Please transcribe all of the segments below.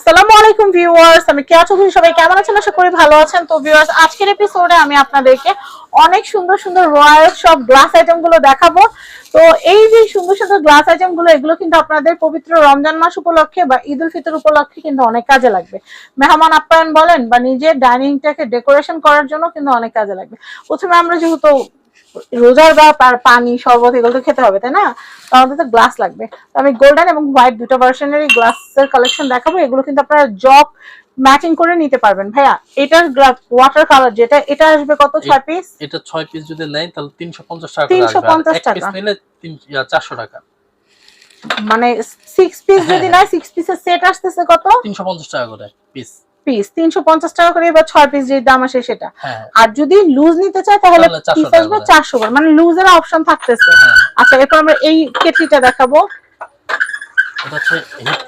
আসসালামু আলাইকুম ভিউয়ার্স, আমি কেয়া চৌধুরী সবাই কেমন আছেন? আশা করি ভালো আছেন। তো ভিউয়ার্স, আজকের এপিসোডে আমি আপনাদেরকে অনেক সুন্দর সুন্দর রয়্যাল সব গ্লাস আইটেমগুলো দেখাবো। তো এই যে সুন্দর সুন্দর গ্লাস আইটেমগুলো, এগুলো কিন্তু আপনাদের পবিত্র রমজান মাস উপলক্ষে বা ঈদ উল ফিতর উপলক্ষে কিন্তু অনেক কাজে লাগবে। মেহমান আপ্যায়ন বলেন বা নিজের ডাইনিংটাকে ডেকোরেশন করার জন্য কিন্তু অনেক কাজে লাগবে। প্রথমে আমরা যেহেতু রোজার বা পানি শরবত এগুলো তো খেতে হবে তাই না? আমাদের তো গ্লাস লাগবে। তো আমি গোল্ডেন এবং হোয়াইট দুটো ভার্সনেরই গ্লাসের কালেকশন দেখাবো। এগুলো কিন্তু আপনারা জব ম্যাচিং করে নিতে পারবেন। ভাইয়া এটার ওয়াটার কালার যেটা এটা আসবে কত? ছয় পিস এটা ছয় পিস যদি নেয় তাহলে তিনশো পঞ্চাশ টাকা 350 এক পিস টাকা। নিলে চারশো টাকা। মানে সিক্স পিস যদি হ্যাঁ, না সিক্স পিসের সেট আসতেছে কত? তিনশো পঞ্চাশ টাকা করে পিস পিস তিনশো পঞ্চাশ টাকা করে এবার ছয় পিস যে দাম আসে সেটা। হ্যাঁ। আর যদি লুজ নিতে চায় তাহলে তাহলে 400 পিস আসবে। চারশো করে। মানে লুজের অপশন থাকতেছে। হ্যাঁ। আচ্ছা এরপর আমরা এই কেটলিটা দেখাবো। হিট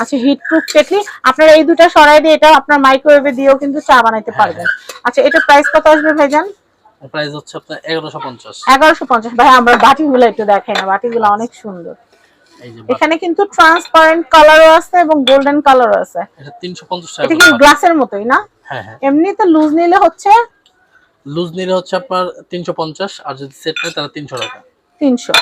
আচ্ছা হিট প্রুফ কেটলি। আপনারা এই দুটো সরাই দিয়ে এটা আপনার মাইক্রোওয়েভে দিয়েও কিন্তু চা বানাইতে হ্যাঁ, পারবেন। আচ্ছা এটা প্রাইস কত আসবে ভাইজান? প্রাইস হচ্ছে আপনার ভাই আমরা বাটিগুলো একটু দেখাই না। বাটিগুলো অনেক সুন্দর। এখানে কিন্তু ট্রান্সপারেন্ট কালারও আছে এবং গোল্ডেন কালারও আছে। এটা তিনশো পঞ্চাশ টাকা এটা কি গ্লাসের মতোই না? হ্যাঁ হ্যাঁ। এমনিতে লুজ নিলে হচ্ছে লুজ নিলে হচ্ছে আপনার তিনশো পঞ্চাশ আর যদি সেট নেয় তাহলে তিনশো টাকা। তিনশো।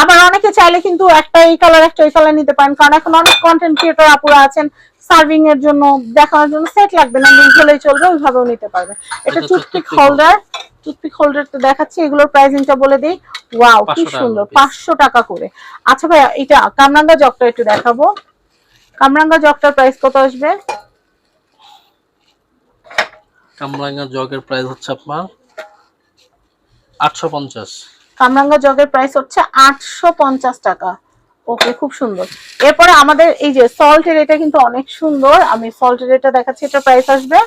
আবার অনেকে চাইলে কিন্তু একটা এই কালার একটা ওই কালার নিতে পারেন। কারণ এখন অনেক কন্টেন্ট ক্রিয়েটর আপুরা আছেন সার্ভিং এর জন্য দেখানোর জন্য সেট লাগবে না লুজ হলেই চলবে ওইভাবেও নিতে পারবে। এটা এটা টুথপিক হোল্ডার টুথপিক হোল্ডার তো দেখাচ্ছি এগুলোর প্রাইসিংটা বলে দিই। ওয়াও কি সুন্দর পাঁচশো টাকা করে। আচ্ছা ভাইয়া এটা কামরাঙ্গা জগটা একটু দেখাবো। কামরাঙ্গা জগটার প্রাইস কত আসবে? কামরাঙ্গা জগের প্রাইস হচ্ছে আপনার আটশো পঞ্চাশ। কামরাঙ্গা জগের প্রাইস হচ্ছে আটশো পঞ্চাশ টাকা। ওকে খুব সুন্দর। এরপরে আমাদের এই যে সল্টের এটা কিন্তু অনেক সুন্দর। আমি সল্টের এটা দেখাচ্ছি এটা প্রাইস আসবে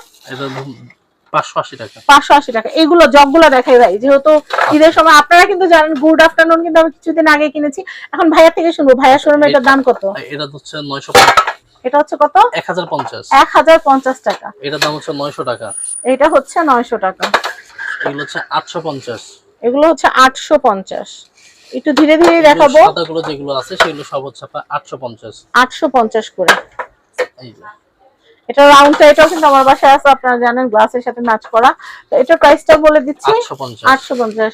পাঁচশো আশি টাকা। এগুলো জগগুলো দেখাই ভাই যেহেতু ঈদের সময় আপনারা কিন্তু জানেন গুড আফটারনুন কিন্তু আমি কিছুদিন আগে কিনেছি। এখন ভাইয়া থেকে শুনব ভাইয়া শোরুমে এটার দাম কত? আর এটা হচ্ছে নয়শো এটা হচ্ছে কত? এক হাজার পঞ্চাশ। এক হাজার পঞ্চাশ টাকা। এটার দাম হচ্ছে নয়শো টাকা। এটা হচ্ছে নয়শো টাকা। এগুলো হচ্ছে আটশো পঞ্চাশ। এগুলো হচ্ছে আটশো পঞ্চাশ। একটু ধীরে ধীরে দেখাবো। সাদাগুলো যেগুলো আছে সেগুলো সব হচ্ছে আপনার আটশো পঞ্চাশ। আটশো পঞ্চাশ করে। এটা রাউন্ডটা এটাও কিন্তু আমার বাসায় আছে আপনারা জানেন গ্লাসের সাথে ম্যাচ করা। তো প্রাইসটা বলে দিচ্ছি আটশো পঞ্চাশ।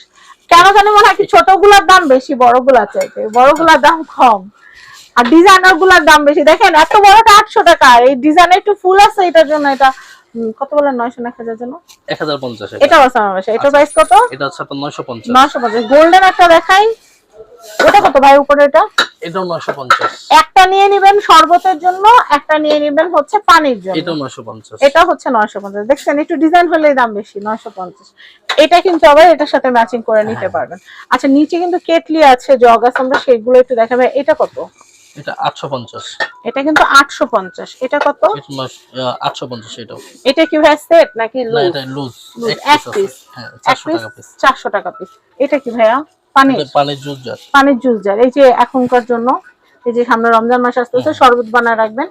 কেন জানি মনে হয় কি ছোটগুলার দাম বেশি বড়গুলার চাইতে। বড়গুলার দাম কম। আর ডিজাইনারগুলার দাম বেশি। দেখেন এত বড়টা আটশো টাকা। এই ডিজাইনের একটু ফুল আছে এটার জন্য এটা কত বলেন নয়শো এক হাজার জন্য এক হাজার পঞ্চাশ এটা আছে আমার এটা প্রাইস কত? এটা হচ্ছে আপনার নয়শো পঞ্চাশ। নয়শো পঞ্চাশ। গোল্ডেন একটা দেখাই। ওটা কত ভাই উপরে এটা? এটাও নয়শো পঞ্চাশ। একটা নিয়ে নেবেন শরবতের জন্য একটা নিয়ে নেবেন হচ্ছে পানির জন্য। নয়শো পঞ্চাশ। এটা হচ্ছে নয়শো পঞ্চাশ। দেখছেন একটু ডিজাইন হলেই দাম বেশি নয়শো পঞ্চাশ। এটা কিন্তু আবার এটার সাথে ম্যাচিং করে নিতে পারবেন। আচ্ছা নিচে কিন্তু কেটলি আছে জগ আছে আমরা সেগুলো একটু দেখাবে এটা কত? এটা আটশো পঞ্চাশ। এটা কিন্তু আটশো পঞ্চাশ। এটা কত? এটা নয়শো- আহ, আটশো পঞ্চাশ এটাও। এটা কি ভাই সেট নাকি না এটা লুজ এক এক পিস হ্যাঁ টাকা পিস চারশো টাকা পিস এটা কি ভাইয়া? পানির? পানির জুস জার পানির জুস জার এই যে এখনকার জন্য এই যে সামনে রমজান মাস আসতেছে শরবত বানায় রাখবেন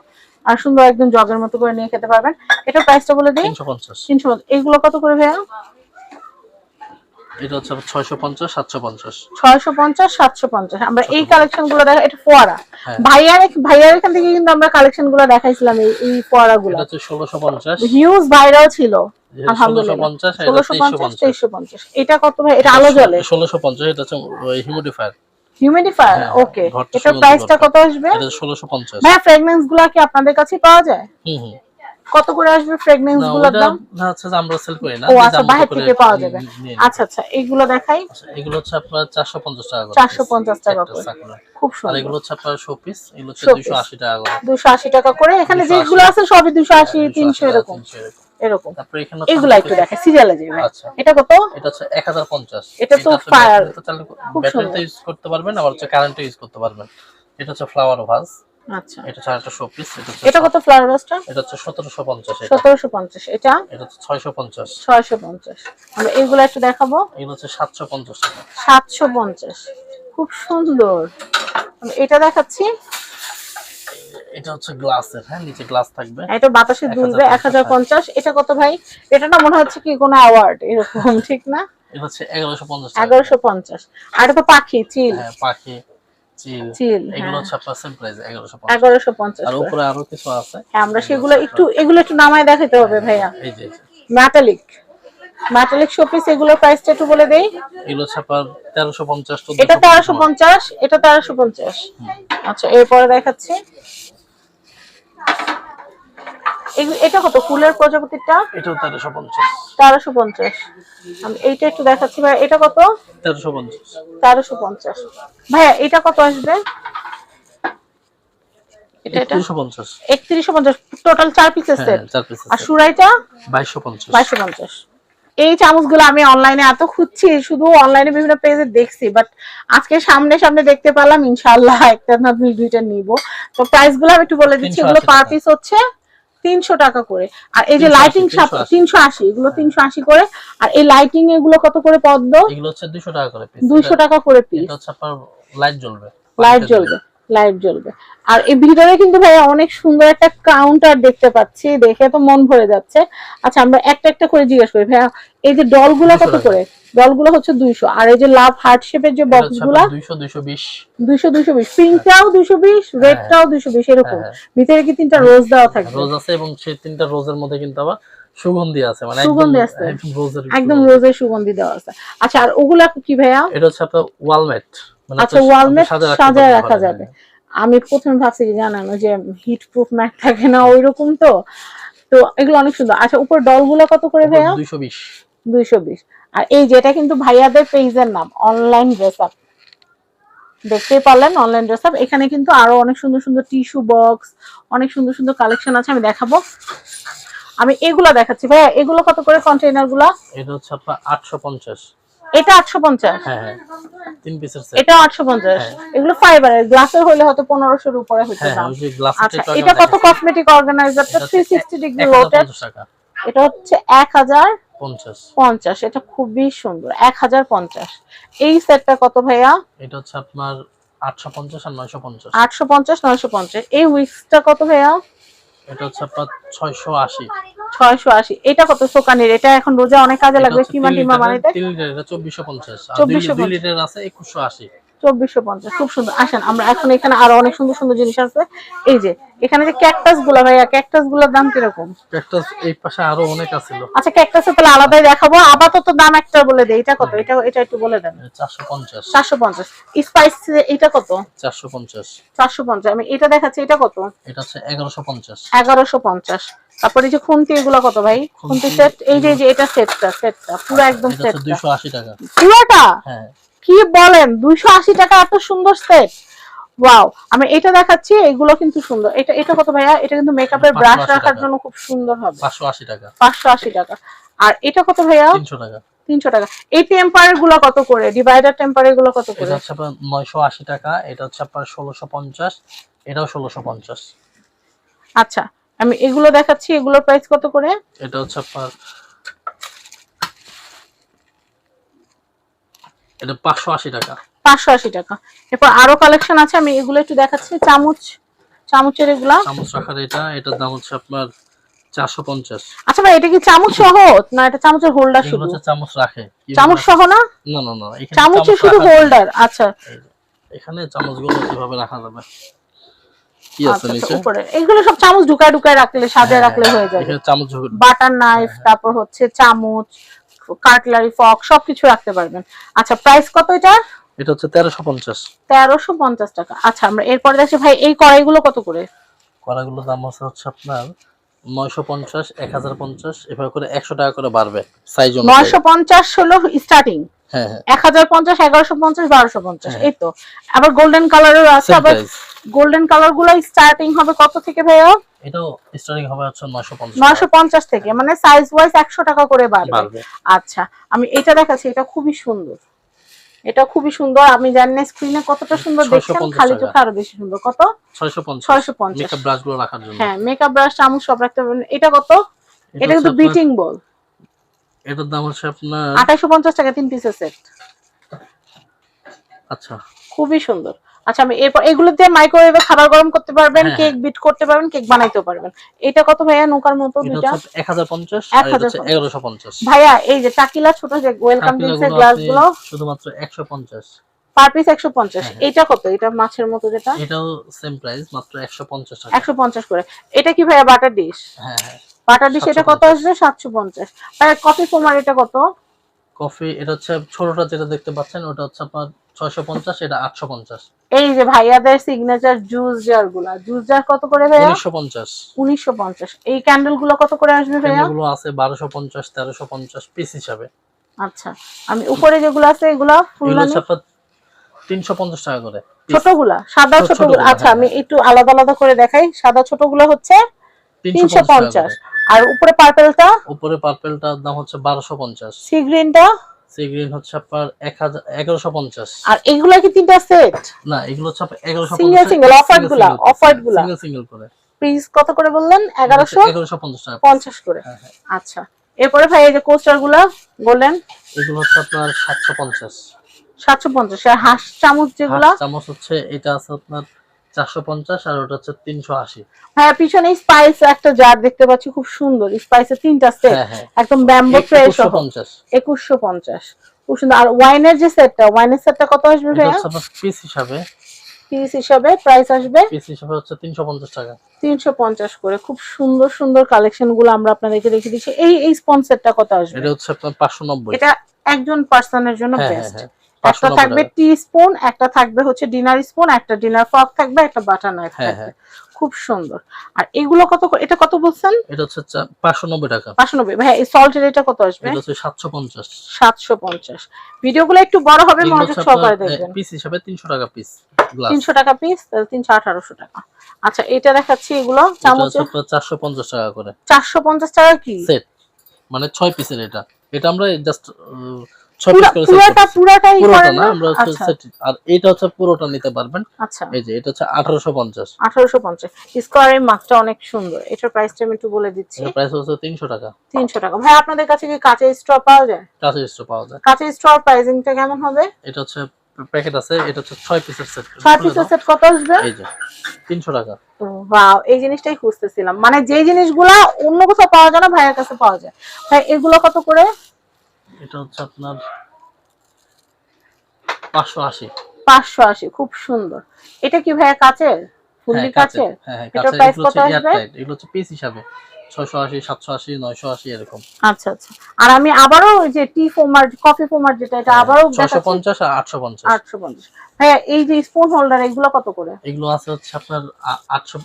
আর সুন্দর একদম জগের মতো করে নিয়ে খেতে পারবেন। এটা প্রাইসটা বলে দিই। তিনশো পঞ্চাশ। তিনশো এইগুলো কত করে ভাইয়া? এটা হচ্ছে ছয়শো পঞ্চাশ সাতশো পঞ্চাশ। ছয়শো পঞ্চাশ সাতশো পঞ্চাশ। আমরা এই কালেকশনগুলো দেখা এটা ফোয়ারা। হ্যাঁ। ভাইয়ার ভাইয়ার এখান থেকে কিন্তু আমরা কালেকশনগুলো দেখাইছিলাম এই এই ফোয়ারা গুলো এটা হচ্ছে ষোলোশো পঞ্চাশ। হিউজ ভাইরাল ছিল। আলহামদুলিল্লাহ। এটা কত ভাই? এটা আলো জ্বলে। ষোলোশো পঞ্চাশ এটা হচ্ছে হিউমিডিফায়ার হিউমিডিফায়ার হ্যাঁ, ওকে প্রাইসটা কত আসবে? এটা গুলা কি আপনাদের কাছে পাওয়া যায়? হুম হুম। কত করে আসবে ফ্রেগনেন্সগুলোর দাম? না হচ্ছে আমরা সেল করি না ও আচ্ছা করে থেকে পাওয়া যাবে। আচ্ছা আচ্ছা এইগুলো দেখাই। আচ্ছা, এগুলো হচ্ছে আপনার চারশো পঞ্চাশ টাকা করে চারশো পঞ্চাশ টাকা করে। খুব আর এগুলো হচ্ছে আপনার শো পিস এগুলো হচ্ছে Showpiece। দুশো আশি টাকা করে। দুশো আশি টাকা করে। এখানে যেগুলো আছে সবই দুশো আশি 280 তিনশো এরকম। 300 এরকম। এরকম। তারপরে এখানে এগুলা একটু দেখে সিরিয়ালে যাবে আচ্ছা। এটা কত? এটা হচ্ছে এক হাজার পঞ্চাশ। এটা তো। খুব ব্যাটারিতে ইউজ করতে পারবেন আবার হচ্ছে কারেন্টে ইউজ করতে পারবেন। এটা হচ্ছে ফ্লাওয়ার ভাস আচ্ছা। এটা একটা শো পিস এটা কত ফ্লাওয়ার রোস্টটা এটা হচ্ছে সতেরোশো পঞ্চাশ এটা। সতেরোশো পঞ্চাশ এটা? এটা হচ্ছে ছয়শো পঞ্চাশ। ছয়শো পঞ্চাশ। আমরা এগুলো একটু দেখাবো। এগুলো হচ্ছে সাতশো পঞ্চাশ টাকা। সাতশো পঞ্চাশ। খুব সুন্দর। আমরা এটা দেখাচ্ছি। এটা হচ্ছে গ্লাসের হ্যাঁ নিচে গ্লাস থাকবে। এটা বাতাসে দুলবে এক হাজার পঞ্চাশ। এটা কত ভাই? এটা না মনে হচ্ছে কি কোনো অ্যাওয়ার্ড এরকম ঠিক না? এটা হচ্ছে এগারোশো পঞ্চাশ টাকা। এগারোশো পঞ্চাশ। আর এটা তো পাখি চিল। হ্যাঁ পাখি। চিল। চিল এগুলো হচ্ছে আপনার সেম প্রাইস এগারোশো পঞ্চাশ। এগারোশো পঞ্চাশ। আর উপরে আরও কিছু আছে? হ্যাঁ আমরা সেগুলো একটু এগুলো একটু নামায় দেখাতে হবে ভাইয়া। এই যে ম্যাটালিক ম্যাটালিক শোপিস এগুলোর প্রাইসটা একটু বলে দেই। এগুলো তেরোশো পঞ্চাশ এটা তেরোশো পঞ্চাশ এটা তেরোশো পঞ্চাশ। আচ্ছা এরপরে দেখাচ্ছি। এটা কত? ফুলের প্রজাপতিটা? এটাও তেরোশো পঞ্চাশ। তেরোশো পঞ্চাশ। আমি এইটা একটু দেখাচ্ছি। ভাই এটা কত? তেরোশো পঞ্চাশ। তেরোশো পঞ্চাশ। ভাইয়া এটা কত আসবে? এটা এটা? টোটাল চার পিসের হ্যাঁ সেট আর সুরাইটা? বাইশশো পঞ্চাশ। বাইশশো পঞ্চাশ। এই চামচগুলো আমি অনলাইনে এত খুঁজছি শুধু অনলাইনে বিভিন্ন পেজে দেখছি বাট আজকে সামনে সামনে দেখতে পেলাম ইনশাআল্লাহ একটা না দুইটা নিব। তো প্রাইসগুলো আমি একটু বলে দিচ্ছি এগুলো পার পিস হচ্ছে তিনশো টাকা করে। আর এই যে লাইটিং 380 তিনশো আশি। এগুলো তিনশো আশি করে। আর এই লাইটিং এগুলো কত করে পদ্ম? এগুলো হচ্ছে দুশো টাকা করে দুইশো টাকা করে পিস লাইট জ্বলবে। লাইট জ্বলবে। লাইট জ্বলবে। আর এই ভিতরে কিন্তু ভাই অনেক সুন্দর একটা কাউন্টার দেখতে পাচ্ছি দেখে তো মন ভরে যাচ্ছে। আচ্ছা আমরা একটা একটা করে জিজ্ঞেস করি। ভাইয়া এই যে ডলগুলো কত করে? ডলগুলো হচ্ছে দুইশো। আর এই যে লাভ হার্ট শেপের যে বক্সগুলা দুইশো দুইশো বিশ। পিঙ্কটাও দুইশো বিশ। রেডটাও দুইশো বিশ এরকম। হ্যাঁ। ভিতরে কি তিনটা রোজ দেওয়া থাকে রোজ আছে এবং সেই তিনটা রোজের মধ্যে কিন্তু আবার সুগন্ধি আছে। মানে একদম সুগন্ধি আছে। একদম রোজের সুগন্ধি। দেওয়া আছে। আচ্ছা আর ওগুলা কি ভাইয়া? এটা হচ্ছে আপনার ওয়ালমেট আচ্ছা আপনার ওয়ালমেট সাজায় রাখা যাবে। আমি প্রথমে ভাবছি যে জানেন যে হিট প্রুফ ম্যাট থাকে না ওই রকম তো। তো এগুলো অনেক সুন্দর। আচ্ছা উপর ডলগুলো কত করে ভাইয়া? দুইশো বিশ। আর এই যেটা কিন্তু ভাইয়াদের পেজের নাম অনলাইন ড্রেস আপ দেখতেই পারলেন অনলাইন ড্রেস আপ এখানে কিন্তু আরও অনেক সুন্দর সুন্দর টিস্যু বক্স অনেক সুন্দর সুন্দর কালেকশন আছে আমি দেখাবো। আমি এগুলা দেখাচ্ছি। ভাইয়া এগুলো কত করে কন্টেইনারগুলা? এটা হচ্ছে আপনার আটশো পঞ্চাশ। এটা আটশো পঞ্চাশ। হ্যাঁ হ্যাঁ। তিন পিসের সেট এটা আটশো পঞ্চাশ। এগুলো ফাইবারের গ্লাসের হলে হয়তো পনেরোশোর উপরে হইতে হ্যাঁ দাম ওই যে গ্লাস আচ্ছা এটা কত কসমেটিক অর্গানাইজারটা থ্রি সিক্সটি ডিগ্রি রোটেট এটা হচ্ছে এক হাজার পঞ্চাশ। পঞ্চাশ। এটা খুবই সুন্দর। এক হাজার পঞ্চাশ। এই সেটটা কত ভাইয়া? এটা হচ্ছে আপনার আটশো পঞ্চাশ আর নয়শো পঞ্চাশ। আটশো পঞ্চাশ নয়শো পঞ্চাশ। এই উইক্সটা কত ভাইয়া? এটা হচ্ছে আপনার ছয়শো আশি। ছয়শো আশি। এটা কত সোকানের? এটা এখন রোজা অনেক কাজে লাগবে কিমা টিমা মানে তিন লিটার এটা চব্বিশশো পঞ্চাশ। আর 2 লিটার আছে একুশশো আশি। চব্বিশশো পঞ্চাশ। খুব সুন্দর। আসেন আমরা এখন এখানে আরও অনেক সুন্দর সুন্দর জিনিস আছে। এই যে এখানে যে ক্যাকটাসগুলা ভাইয়া ক্যাকটাসগুলোর দাম কীরকম? একটা এই পাশে আরও অনেক আছিল আচ্ছা তাহলে আলাদাই দেখাবো। আপাতত দাম একটা বলে দেই। এটা কত? এটা এটা একটু বলে দেন। স্পাইস এটা কত? আমি এটা দেখাচ্ছি এটা কত? এটা হচ্ছে তারপরে যে খুন্তি এগুলো কত ভাই? খুন্তি সেট এই যে এটা সেটটা সেটটা পুরো একদম সেটটা টাকা। পুরোটা? হ্যাঁ। কি বলেন? দুইশো আশি টাকা এত সুন্দর সেট ওয়াও আমি এটা দেখাচ্ছি এগুলো কিন্তু সুন্দর। এটা এটা কত ভাইয়া? এটা কিন্তু মেকআপের ব্রাশ রাখার জন্য খুব সুন্দর হবে। পাঁচশো আশি টাকা। পাঁচশো আশি টাকা। আর এটা কত ভাইয়া? তিনশো টাকা। তিনশো টাকা। এই টেম্পারেরগুলো কত করে? ডিভাইডার টেম্পারেরগুলো কত করে? এটা হচ্ছে আপনার নয়শো আশি টাকা। এটা হচ্ছে আপনার ষোলোশো পঞ্চাশ। এটাও ষোলোশো পঞ্চাশ। আচ্ছা আমি এগুলো দেখাচ্ছি। এগুলোর প্রাইস কত করে? এটা হচ্ছে আপনার এটা পাঁচশো আশি টাকা। পাঁচশো আশি টাকা। এরপর আরও কালেকশন আছে আমি এগুলো একটু দেখাচ্ছি। চামচ চামচের এগুলা। চামচ রাখার এটা এটার দাম হচ্ছে আপনার চারশো পঞ্চাশ। আচ্ছা ভাই এটা কি চামচ সহ? না এটা চামচের হোল্ডার শুধু? চামচ রাখে। চামচ? সহ না? না না না চামচের চামচ শুধু হোল্ডার আচ্ছা। এখানে চামচগুলো কীভাবে রাখা যাবে? কি আছে আচ্ছা নিচে? এগুলো সব চামচ ঢুকায় ঢুকায় রাখলে সাজায় হ্যাঁ, রাখলে হয়ে যাবে। চামচ বাটার নাইফ তারপর হচ্ছে চামচ কাটলারি ফক সবকিছু রাখতে পারবেন। আচ্ছা প্রাইস কত এটা এটা হচ্ছে তেরোশো পঞ্চাশ। তেরোশো পঞ্চাশ টাকা। আচ্ছা আমরা এরপরে দেখছি ভাই এই কড়াইগুলো কত করে? কড়াইগুলো দাম আছে হচ্ছে আপনার নয়শো পঞ্চাশ এক হাজার পঞ্চাশ এভাবে করে একশো টাকা করে বাড়বে সাইজ নয়শো পঞ্চাশ হলো স্টার্টিং এক হাজার পঞ্চাশ এগারোশো পঞ্চাশ বারোশো পঞ্চাশ হ্যাঁ। এই তো আবার গোল্ডেন কালারের আছে আবার গোল্ডেন কালারগুলো স্টার্টিং হবে কত থেকে ভাইয়া? এটাও স্টার্টিং হবে হচ্ছে নয়শো পঞ্চাশ নয়শো পঞ্চাশ থেকে মানে সাইজ ওয়াইজ একশো টাকা করে বাড়বে। আচ্ছা আমি এটা দেখাচ্ছি এটা খুবই সুন্দর। এটা খুবই সুন্দর আমি জানি না স্ক্রিনে কতটা সুন্দর 650 দেখছেন খালি। চোখে আরও বেশি সুন্দর। কত? ছয়শো পঞ্চাশ। ছয়শো পঞ্চাশ। মেকআপ ব্রাশগুলো রাখার জন্য। হ্যাঁ মেকআপ ব্রাশ চামচ সব রাখতে পারবেন এটা কত? এটা কিন্তু বিটিং বল এটার দাম হচ্ছে আপনার আঠাইশো পঞ্চাশ টাকা তিন পিসের সেট আচ্ছা। খুবই সুন্দর। আচ্ছা আমি এরপর এগুলো দিয়ে মাইক্রোওয়েভে খাবার গরম করতে পারবেন হ্যাঁ, কেক বিট করতে পারবেন কেক বানাইতেও পারবেন। এটা কত ভাইয়া নৌকার মতো দুটো দুইটা? হচ্ছে এক হাজার পঞ্চাশ আর এটা হচ্ছে 1150 ভাইয়া এই যে টাকিলা ছোট যে ওয়েলকাম ড্রিঙ্কস এর গ্লাসগুলো শুধুমাত্র একশো পঞ্চাশ। এটা কত? এটা মাছের মতো যেটা? এটাও সেম প্রাইস মাত্র করে। এটা কি ভাইয়া বাটার ডিশ হ্যাঁ ডিশ এটা কত আসবে? কফি এই যে ভাইয়াদের সিগনেচার জুস জারগুলা। জুস জার কত করে ভাইয়া? 1950 1950 এই ক্যান্ডেলগুলো কত করে আসবে ভাইয়া? এগুলো আছে 1250 1350 পিস হিসাবে। আচ্ছা। আমি উপরে যেগুলো আছে এগুলা ফুল 350 টাকা করে ছোটগুলা? সাদা ছোটগুলা? আচ্ছা আমি হ্যাঁ। একটু আলাদা আলাদা করে দেখাই। সাদা ছোটগুলা হচ্ছে 350 আর উপরে পার্পলটা উপরে পার্পলটার দাম হচ্ছে 1250 সি গ্রিনটা সি গ্রিন হচ্ছে আপনার 1150 আর এগুলা কি তিনটা সেট না এগুলো হচ্ছে 1150 সিঙ্গেল সিঙ্গেল অফারগুলা অফারগুলা সিঙ্গেল সিঙ্গেল করে। প্রিস কত করে বললেন? 1100 1150 টাকা 50 করে। হ্যাঁ, হ্যাঁ। আচ্ছা। এরপরে ভাই এই যে কোস্টারগুলা বলেন এগুলো হচ্ছে আপনার 750 সাতশো পঞ্চাশ। আর হাঁস চামচ যেগুলা? চামচ হচ্ছে এটা আছে আপনার চারশো পঞ্চাশ আর ওটা হচ্ছে তিনশো আশি। হ্যাঁ পিছনে স্পাইস একটা জার দেখতে পাচ্ছি খুব সুন্দর। স্পাইসের তিনটা সেট হ্যাঁ হ্যাঁ। একদম ব্যাম্বো সহ পঞ্চাশ। একুশশো পঞ্চাশ। খুব সুন্দর। আর ওয়াইনের যে সেটটা ওয়াইনের সেটটা কত আসবে এটা ভাইয়া? পিস হিসাবে। পিস হিসাবে প্রাইস আসবে? পিস হিসাবে হচ্ছে তিনশো পঞ্চাশ টাকা। তিনশো পঞ্চাশ করে। খুব সুন্দর সুন্দর কালেকশনগুলো আমরা আপনাদেরকে রেখে দিচ্ছি। এই এই স্পন্সরটা কত আসবে? এটা হচ্ছে আপনার পাঁচশো নব্বই। এটা একজন পার্সনের জন্য বেস্ট হ্যাঁ। একটা 590 থাকবে টি স্পুন একটা থাকবে হচ্ছে ডিনার স্পুন একটা ডিনার ফর্ক থাকবে একটা বাটার নাইফ হ্যাঁ, থাকবে। খুব সুন্দর। আর এগুলো কত এটা কত বলছেন? এটা হচ্ছে চা- পাঁচশো নব্বই টাকা। পাঁচশো নব্বই। ভাই এই সল্টের এটা কত আসবে? এটা হচ্ছে সাতশো পঞ্চাশ। সাতশো পঞ্চাশ। ভিডিওগুলো একটু বড় হবে মনোযোগ সহকারে দেখবেন। পিস হিসাবে তিনশো টাকা পিস গ্লাস তিনশো টাকা পিস তিনশো আঠারোশো টাকা। আচ্ছা এটা দেখাচ্ছি এগুলো চামচ হচ্ছে আপনার চারশো পঞ্চাশ টাকা করে। চারশো পঞ্চাশ টাকা কি? সেট মানে ছয় পিসের এটা। এটা আমরা জাস্ট ছয় পুরা- পিস করে set পুরাটা করছি। পুরাটাই পুরোটা না না? আমরা হচ্ছে set- আর এটা হচ্ছে পুরোটা নিতে পারবেন। আচ্ছা। এই যে এটা হচ্ছে আঠারোশো পঞ্চাশ। আঠারোশো পঞ্চাশ। অনেক সুন্দর। এটার প্রাইসটা আমি একটু বলে দিচ্ছি। এটা প্রাইস হচ্ছে তিনশো টাকা। তিনশো টাকা। ভাই আপনাদের কাছে কি কাঁচের স্ট্র পাওয়া যায়? কাঁচা স্টো পাওয়া যায়। কাঁচের স্ট্র প্রাইসিংটা কেমন হবে? এটা হচ্ছে প্যাকেট আছে এটা হচ্ছে ছয় পিসের সেট ছয় পিসের সেট কত আসবে? এই যে তিনশো টাকা। ওয়াও এই জিনিসটাই খুঁজতেছিলাম। মানে যে জিনিসগুলা অন্য কোথাও পাওয়া যায় না ভাইয়ের কাছে পাওয়া যায়। ভাই এগুলো কত করে? এটা হচ্ছে আপনার পাঁচশো আশি। পাঁচশো আশি খুব সুন্দর। এটা কি ভাইয়া কাচের? ফুললি হ্যাঁ কাচের। কাঁচের? হ্যাঁ হ্যাঁ এটার কত আসবে? এগুলো হচ্ছে পিস হিসাবে। এরকম। আচ্ছা আচ্ছা। আর আমি আবারও ওই যে টি ফোমার কফি ফোমার যেটা এটা আর ভাইয়া এই যে স্পুন হোল্ডার এগুলো কত করে? এগুলো আছে হচ্ছে আপনার আ- আটশো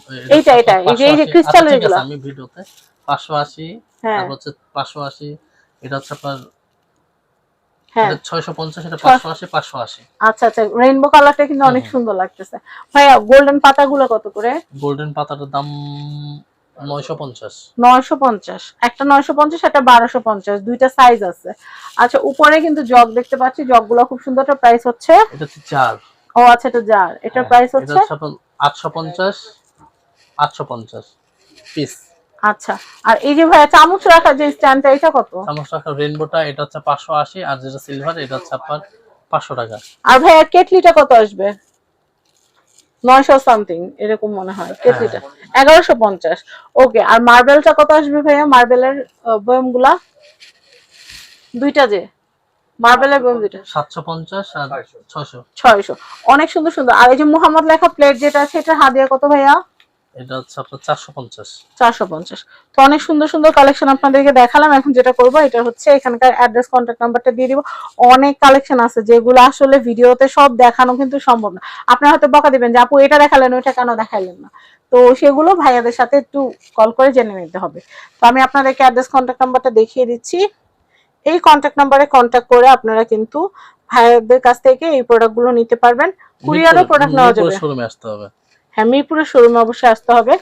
এইটা, এই যে- এই যে 580 crystal আচ্ছা, ঠিক এগুলো। আমি ভিডিওতে পাঁচশো আশি হ্যাঁ। তারপর হচ্ছে পাঁচশো আশি এটা হচ্ছে আপনার হ্যাঁ ছয়শো পঞ্চাশ এটা পাঁচশো আশি পাঁচশো আশি আচ্ছা আচ্ছা রেইনবো কালারটা কিন্তু অনেক। সুন্দর লাগতেছে। ভাইয়া গোল্ডেন পাতাগুলো কত করে? গোল্ডেন পাতাটার দাম নয়শো পঞ্চাশ। নয়শো পঞ্চাশ। একটা নয়শো পঞ্চাশ একটা বারোশো পঞ্চাশ। দুইটা সাইজ আছে। আচ্ছা উপরে কিন্তু জগ দেখতে পাচ্ছি। জগগুলো খুব সুন্দর। একটা প্রাইস হচ্ছে? এটা হচ্ছে চার ও আচ্ছা এটা জার এটার হ্যাঁ, প্রাইস হচ্ছে? হচ্ছে আপনার আটশো পঞ্চাশ আটশো পঞ্চাশ পিস আচ্ছা আর এই যে ভাইয়া চামচ রাখার যে স্ট্যান্ডটা এটা কত? চামচ রাখার রেনবোটা এটা হচ্ছে পাঁচশো আশি আর যেটা সিলভার এটা হচ্ছে আপনার পাঁচশো টাকা। আর ভাইয়া কেটলিটা কত আসবে? নয়শো সামথিং এরকম মনে হয় কেটলিটা। এগারোশো পঞ্চাশ। ওকে আর মার্বেলটা কত আসবে ভাইয়া? মার্বেলের বয়মগুলা দুইটা যে মার্বেলের বয়ম দুইটা। সাতশো পঞ্চাশ আর ছশো ছয়শো। অনেক সুন্দর সুন্দর। আর এই যে মোহাম্মদ লেখা প্লেট যেটা আছে এটা হাদিয়া কত ভাইয়া? এটা হচ্ছে আপনার চারশো পঞ্চাশ। চারশো পঞ্চাশ। তো অনেক সুন্দর সুন্দর কালেকশন আপনাদেরকে দেখালাম। এখন যেটা করব এটা হচ্ছে এখানকার অ্যাড্রেস কন্ট্যাক্ট নাম্বারটা দিয়ে দিব। অনেক কালেকশন আছে যেগুলো আসলে ভিডিওতে সব দেখানো কিন্তু সম্ভব না। আপনারা হয়তো বকা দিবেন যে আপু এটা দেখালেন ওইটা কেন দেখাইলেন না? তো সেগুলো ভাইয়াদের সাথে একটু কল করে জেনে নিতে হবে। তো আমি আপনাদেরকে অ্যাড্রেস কন্ট্যাক্ট নাম্বারটা দেখিয়ে দিচ্ছি। এই কন্ট্যাক্ট নাম্বারে কন্ট্যাক্ট করে আপনারা কিন্তু ভাইয়াদের কাছ থেকে এই প্রোডাক্টগুলো নিতে পারবেন। কুরিয়ারও প্রোডাক্ট নেওয়া যাবে। শোরুমে আসতে হবে। হ্যাঁ মিরপুরের শোরুমে অবশ্যই আসতে হবে।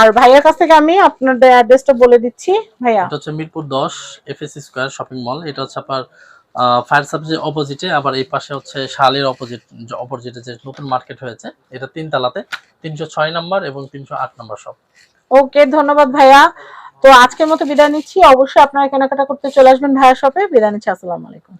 আর ভাইয়ার কাছ থেকে আমি আপনাদের অ্যাড্রেসটা বলে দিচ্ছি ভাইয়া। এটা হচ্ছে মিরপুর দশ এফএসসি স্কোয়ার শপিং মল এটা হচ্ছে আপনার ফায়ার সার্ভিসের অপোজিটে আবার এই পাশে হচ্ছে শালের অপোজিট অপোজিটে যে নতুন মার্কেট হয়েছে এটা তিন তালাতে তিনশো ছয় নাম্বার এবং তিনশো আট নাম্বার সব ওকে ধন্যবাদ ভাইয়া। তো আজকের মতো বিদায় নিচ্ছি। অবশ্যই আপনারা কেনাকাটা করতে চলে আসবেন ভাইয়া শপে বিদায় নিচ্ছি আসসালামু আলাইকুম।